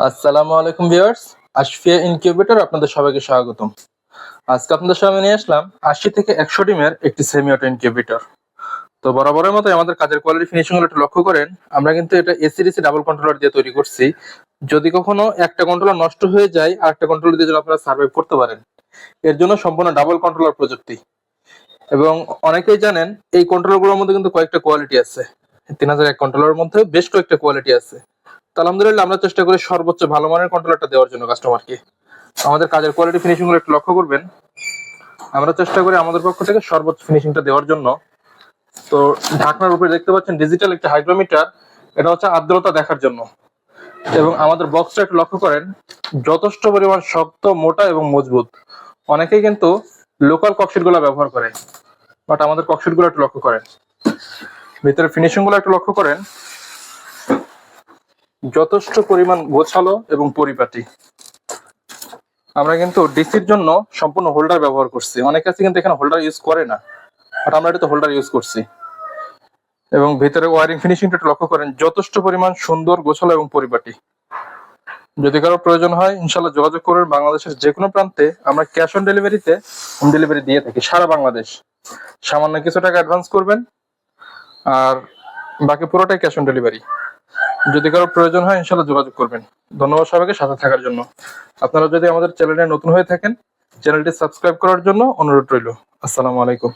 আসসালামু আলাইকুম viewers, Ashfia incubator আপনাদের সবাইকে স্বাগতম। আজকে আপনাদের সামনে নিয়ে আসলাম আশি থেকে একশো ডিমের একটি সেমি অটো ইনকিউবেটর তো বরাবরের মতো আমাদের কাজের কোয়ালিটি ফিনিশিংগুলো একটু লক্ষ্য করেন, আমরা কিন্তু এটা এসিডিসি ডাবল কন্ট্রোলার দিয়ে তৈরি করছি। যদি কখনো একটা কন্ট্রোলার নষ্ট হয়ে যায় আর একটা কন্ট্রোলার দিয়ে আপনারা সার্ভাইভ করতে পারেন, এর জন্য সম্পূর্ণ ডাবল কন্ট্রোলার প্রযুক্তি। এবং অনেকেই জানেন, এই কন্ট্রোলারগুলোর মধ্যে কিন্তু কয়েকটা কোয়ালিটি আছে। তিন হাজার এক কন্ট্রোলারের মধ্যে বেশ কয়েকটা কোয়ালিটি আছে। তো আলহামদুলিল্লাহ আমরা চেষ্টা করি সর্বোচ্চ ভালো মানের কন্ট্রোলারটা দেওয়ার জন্য কাস্টমারকে আমাদের কাজের কোয়ালিটি ফিনিশিংগুলো একটু লক্ষ্য করবেন। আমরা চেষ্টা করি আমাদের পক্ষ থেকে সর্বোচ্চ ফিনিশিংটা দেওয়ার জন্য। তো ঢাকনার উপরে দেখতে পাচ্ছেন ডিজিটাল একটা হাইড্রোমিটার এটা হচ্ছে আর্দ্রতা দেখার জন্য। এবং আমাদের বক্সটা একটু লক্ষ্য করেন, যথেষ্ট পরিমাণ শক্ত, মোটা এবং মজবুত। অনেকেই কিন্তু লোকাল ককশিটগুলো ব্যবহার করে বাট আমাদের ককশিটগুলো একটু লক্ষ্য করেন। ভিতরে ফিনিশিংগুলো একটু লক্ষ্য করেন। যথেষ্ট পরিমাণ গোছালো এবং পরিপাটি। আমরা কিন্তু ডিসির জন্য সম্পূর্ণ হোল্ডার ব্যবহার করছি। অনেক কাছে কিন্তু এখানে হোল্ডার ইউজ করে না, বাট আমরা এটা তো হোল্ডার ইউজ করছি। এবং ভিতরে ওয়ারিং ফিনিশিংটা লক্ষ্য করেন, যথেষ্ট পরিমাণ সুন্দর, গোছালো এবং পরিপাটি। যদি কারও প্রয়োজন হয় ইনশাল্লাহ যোগাযোগ করবেন বাংলাদেশের যে কোনো প্রান্তে। আমরা ক্যাশ অন ডেলিভারিতে হোম ডেলিভারি দিয়ে থাকি, সারা বাংলাদেশ। সামান্য কিছু টাকা অ্যাডভান্স করবেন, আর বাকি পুরোটাই ক্যাশ অন ডেলিভারি। যদি কারও প্রয়োজন হয় ইনশাল্লাহ যোগাযোগ করবেন। ধন্যবাদ সবাইকে সাথে থাকার জন্য। আপনারা যদি আমাদের চ্যানেলে নতুন হয়ে থাকেন, চ্যানেলটি সাবস্ক্রাইব করার জন্য অনুরোধ রইল। আসসালামু আলাইকুম।